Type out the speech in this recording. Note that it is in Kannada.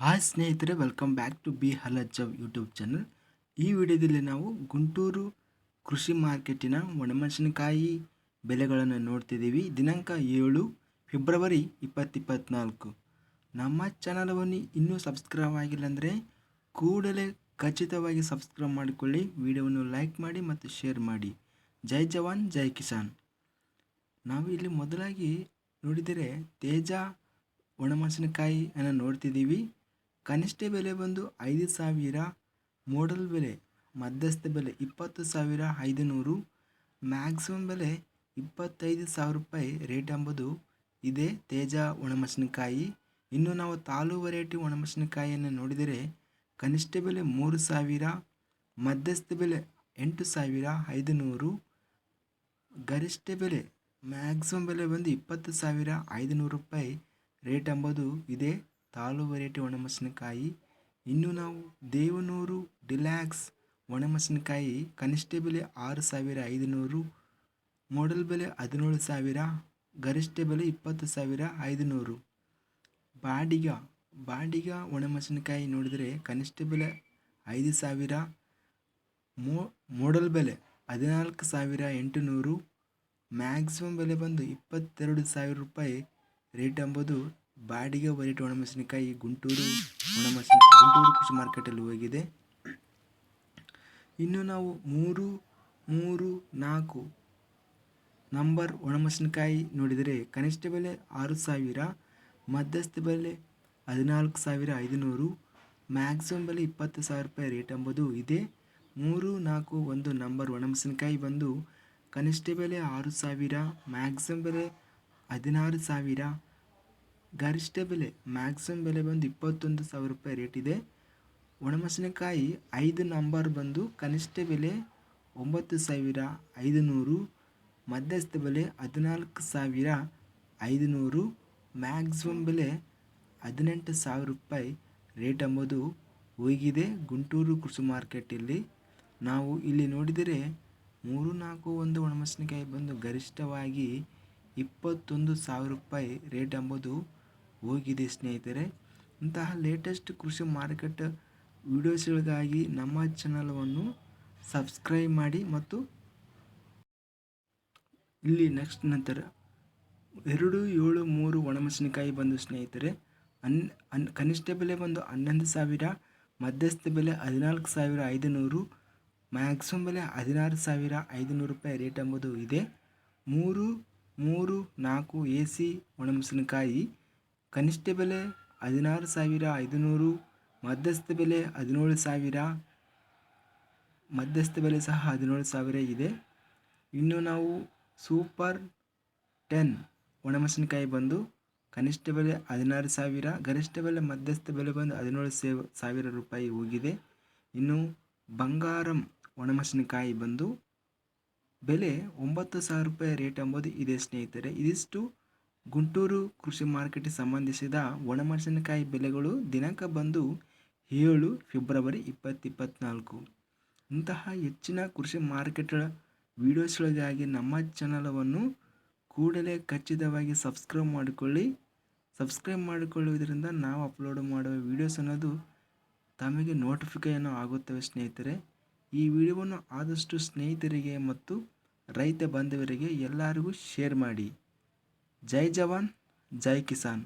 ಹಾಯ್ ಸ್ನೇಹಿತರೆ ವೆಲ್ಕಮ್ ಬ್ಯಾಕ್ ಟು ಬಿ ಹಲಜವ್ ಯೂಟ್ಯೂಬ್ ಚಾನಲ್ ಈ ವಿಡಿಯೋದಲ್ಲಿ ನಾವು ಗುಂಟೂರು ಕೃಷಿ ಮಾರ್ಕೆಟಿನ ಒಣಮೆಣಸಿನಕಾಯಿ ಬೆಲೆಗಳನ್ನು ನೋಡ್ತಿದ್ದೀವಿ. ದಿನಾಂಕ ಏಳು ಫೆಬ್ರವರಿ ಇಪ್ಪತ್ತಿಪ್ಪತ್ನಾಲ್ಕು ನಮ್ಮ ಚಾನಲವನ್ನು ಇನ್ನೂ ಸಬ್ಸ್ಕ್ರೈಬ್ ಆಗಿಲ್ಲ ಅಂದರೆ ಕೂಡಲೇ ಖಚಿತವಾಗಿ ಸಬ್ಸ್ಕ್ರೈಬ್ ಮಾಡಿಕೊಳ್ಳಿ. ವಿಡಿಯೋವನ್ನು ಲೈಕ್ ಮಾಡಿ ಮತ್ತು ಶೇರ್ ಮಾಡಿ. ಜೈ ಜವಾನ್, ಜೈ ಕಿಸಾನ್. ನಾವು ಇಲ್ಲಿ ಮೊದಲಾಗಿ ನೋಡಿದರೆ ತೇಜ ಒಣಮೆಣಸಿನಕಾಯಿ ಅನ್ನು ನೋಡ್ತಿದ್ದೀವಿ. ಕನಿಷ್ಠ ಬೆಲೆ ಬಂದು ಐದು ಸಾವಿರ ಮೋಡಲ್ ಬೆಲೆ ಮಧ್ಯಸ್ಥ ಬೆಲೆ ಇಪ್ಪತ್ತು ಸಾವಿರ ಐದುನೂರು ಮ್ಯಾಕ್ಸಿಮಮ್ ಬೆಲೆ ಇಪ್ಪತ್ತೈದು ಸಾವಿರ ರೂಪಾಯಿ ರೇಟ್ ಎಂಬುದು ಇದೆ ತೇಜ ಒಣಮೆಣಸಿನಕಾಯಿ. ಇನ್ನು ನಾವು ತಾಲು ವೆರೈಟಿ ಒಣಮೆಣಸಿನಕಾಯಿಯನ್ನು ನೋಡಿದರೆ ಕನಿಷ್ಠ ಬೆಲೆ ಮೂರು ಸಾವಿರ, ಮಧ್ಯಸ್ಥ ಬೆಲೆ ಎಂಟು ಸಾವಿರ ಐದುನೂರು, ಗರಿಷ್ಠ ಬೆಲೆ ಮ್ಯಾಕ್ಸಿಮಮ್ ಬೆಲೆ ಬಂದು ಇಪ್ಪತ್ತು ಸಾವಿರ ಐದುನೂರು ರೂಪಾಯಿ ರೇಟ್ ಎಂಬುದು ಇದೆ ತಾಳು ವೆರೈಟಿ ಒಣಮೆಣಸಿನಕಾಯಿ. ಇನ್ನು ನಾವು ದೇವನೂರು ಡಿಲ್ಯಾಕ್ಸ್ ಒಣಮೆಣಸಿನಕಾಯಿ ಕನಿಷ್ಠ ಬೆಲೆ ಆರು ಸಾವಿರ ಐದುನೂರು ಮಾಡೆಲ್ ಬೆಲೆ ಹದಿನೇಳು ಸಾವಿರ, ಗರಿಷ್ಠ ಬೆಲೆ ಇಪ್ಪತ್ತು ಸಾವಿರ ಐದುನೂರು. ಬಾಡಿಗ ಬಾಡಿಗ ಒಣಮೆಣಸಿನಕಾಯಿ ನೋಡಿದರೆ ಕನಿಷ್ಠ ಬೆಲೆ ಐದು ಸಾವಿರ ಮೋಡಲ್ ಬೆಲೆ ಹದಿನಾಲ್ಕು ಸಾವಿರ ಎಂಟುನೂರು ಮ್ಯಾಕ್ಸಿಮಮ್ ಬೆಲೆ ಬಂದು ಇಪ್ಪತ್ತೆರಡು ಸಾವಿರ ರೂಪಾಯಿ. ರೇಟ್ ಎಂಬುದು ಬಾಡಿಗೆ ವೆರೈಟಿ ಒಣಮೆಣಸಿನಕಾಯಿ ಗುಂಟೂರು ಒಣಮೆಣಸಿನ, ಗುಂಟೂರು ಕೃಷಿ ಮಾರ್ಕೆಟಲ್ಲಿ ಹೋಗಿದೆ. ಇನ್ನು ನಾವು ಮೂರು ಮೂರು, ನಾಲ್ಕು ನಂಬರ್ ಒಣಮೆಣಸಿನಕಾಯಿ ನೋಡಿದರೆ ಕನಿಷ್ಠ ಬೆಲೆ ಆರು ಸಾವಿರ, ಮಧ್ಯಸ್ಥ ಬೆಲೆ ಹದಿನಾಲ್ಕು ಸಾವಿರ ಐದುನೂರು, ಮ್ಯಾಕ್ಸಿಮಮ್ ಬೆಲೆ ಇಪ್ಪತ್ತು ಸಾವಿರ ರೂಪಾಯಿ ರೇಟ್ ಎಂಬುದು ಇದೆ. ಮೂರು, ನಾಲ್ಕು, ಒಂದು ನಂಬರ್ ಒಣಮೆಣಸಿನಕಾಯಿ ಬಂದು ಕನಿಷ್ಠ ಬೆಲೆ ಆರು ಸಾವಿರ, ಮ್ಯಾಕ್ಸಿಮಮ್ ಬೆಲೆ ಹದಿನಾರು ಸಾವಿರ ಗರಿಷ್ಠ ಬೆಲೆ ಮ್ಯಾಕ್ಸಿಮಮ್ ಬೆಲೆ ಬಂದು ಇಪ್ಪತ್ತೊಂದು ಸಾವಿರ ರೂಪಾಯಿ ರೇಟ್ ಇದೆ. ಒಣಮೆಣಸಿನಕಾಯಿ ಐದು ನಂಬರ್ ಬಂದು ಕನಿಷ್ಠ ಬೆಲೆ ಒಂಬತ್ತು ಸಾವಿರ ಐದುನೂರು, ಮಧ್ಯಸ್ಥ ಬೆಲೆ ಹದಿನಾಲ್ಕು ಸಾವಿರ ಐದುನೂರು ಮ್ಯಾಕ್ಸಿಮಮ್ ಬೆಲೆ ಹದಿನೆಂಟು ಸಾವಿರ ರೂಪಾಯಿ ರೇಟ್ ಎಂಬುದು ಹೋಗಿದೆ ಗುಂಟೂರು ಕೃಷಿ ಮಾರ್ಕೆಟಲ್ಲಿ ನಾವು ಇಲ್ಲಿ ನೋಡಿದರೆ ಮೂರು ನಾಲ್ಕು ಒಂದು ಒಣಮೆಣಸಿನಕಾಯಿ ಬಂದು ಗರಿಷ್ಠವಾಗಿ ಇಪ್ಪತ್ತೊಂದು ಸಾವಿರ ರೂಪಾಯಿ ರೇಟ್ ಎಂಬುದು ಹೋಗಿದೆ ಸ್ನೇಹಿತರೆ. ಇಂತಹ ಲೇಟೆಸ್ಟ್ ಕೃಷಿ ಮಾರುಕಟ್ಟೆ ವಿಡಿಯೋಸ್ಗಳಿಗಾಗಿ ನಮ್ಮ ಚಾನಲವನ್ನು ಸಬ್ಸ್ಕ್ರೈಬ್ ಮಾಡಿ ಮತ್ತು ಇಲ್ಲಿ ನೆಕ್ಸ್ಟ್ ನಂತರ ಎರಡು, ಏಳು, ಮೂರು ಒಣಮೆಣಸಿನಕಾಯಿ ಬಂದು ಸ್ನೇಹಿತರೆ. ಅನ್ ಅನ್, ಕನಿಷ್ಠ ಬೆಲೆ ಬಂದು ಹನ್ನೊಂದು ಸಾವಿರ, ಮಧ್ಯಸ್ಥ ಬೆಲೆ ಹದಿನಾಲ್ಕು ಸಾವಿರ ಐದುನೂರು ಮ್ಯಾಕ್ಸಿಮಮ್ ಬೆಲೆ ಹದಿನಾರು ಸಾವಿರ ಐದುನೂರು ರೂಪಾಯಿ ರೇಟ್ ಎಂಬುದು ಇದೆ. ಮೂರು ಮೂರು, ನಾಲ್ಕು ಎ ಸಿ ಒಣಮೆಣಸಿನಕಾಯಿ ಕನಿಷ್ಠ ಬೆಲೆ ಹದಿನಾರು ಸಾವಿರ ಐದುನೂರು, ಮಧ್ಯಸ್ಥ ಬೆಲೆ ಹದಿನೇಳು ಸಾವಿರ, ಮಧ್ಯಸ್ಥ ಬೆಲೆ ಸಹ ಹದಿನೇಳು ಸಾವಿರ ಇದೆ. ಇನ್ನು ನಾವು ಸೂಪರ್ ಟೆನ್ ಒಣಮೆಣಸಿನಕಾಯಿ ಬಂದು ಕನಿಷ್ಠ ಬೆಲೆ ಹದಿನಾರು ಸಾವಿರ, ಗರಿಷ್ಠ ಬೆಲೆ ಮಧ್ಯಸ್ಥ ಬೆಲೆ ಬಂದು ಹದಿನೇಳು ಸೇವ್ ಸಾವಿರ ರೂಪಾಯಿ ಹೋಗಿದೆ. ಇನ್ನು ಬಂಗಾರಂ ಒಣಮೆಣಸಿನಕಾಯಿ ಬಂದು ಬೆಲೆ ಒಂಬತ್ತು ಸಾವಿರ ರೂಪಾಯಿ ರೇಟ್ ಎಂಬುದು ಇದೆ ಸ್ನೇಹಿತರೆ. ಇದಿಷ್ಟು ಗುಂಟೂರು ಕೃಷಿ ಮಾರುಕಟ್ಟೆ ಸಂಬಂಧಿಸಿದ ಒಣಮೆಣಸಿನಕಾಯಿ ಬೆಲೆಗಳು ದಿನಾಂಕ ಬಂದು ಏಳು ಫೆಬ್ರವರಿ ಇಪ್ಪತ್ತಿಪ್ಪತ್ನಾಲ್ಕು. ಇಂತಹ ಹೆಚ್ಚಿನ ಕೃಷಿ ಮಾರ್ಕೆಟ್ಗಳ ವೀಡಿಯೋಸ್ಗಳಿಗಾಗಿ ನಮ್ಮ ಚಾನಲವನ್ನು ಕೂಡಲೇ ಖಚಿತವಾಗಿ ಸಬ್ಸ್ಕ್ರೈಬ್ ಮಾಡಿಕೊಳ್ಳಿ. ಸಬ್ಸ್ಕ್ರೈಬ್ ಮಾಡಿಕೊಳ್ಳುವುದರಿಂದ ನಾವು ಅಪ್ಲೋಡ್ ಮಾಡುವ ವೀಡಿಯೋಸ್ ಅನ್ನೋದು ತಮಗೆ ನೋಟಿಫಿಕೇಷನ್ ಆಗುತ್ತವೆ ಸ್ನೇಹಿತರೆ. ಈ ವಿಡಿಯೋವನ್ನು ಆದಷ್ಟು ಸ್ನೇಹಿತರಿಗೆ ಮತ್ತು ರೈತ ಬಾಂಧವರಿಗೆ ಎಲ್ಲರಿಗೂ ಶೇರ್ ಮಾಡಿ. ಜೈ ಜವಾನ್ ಜೈ ಕಿಸಾನ್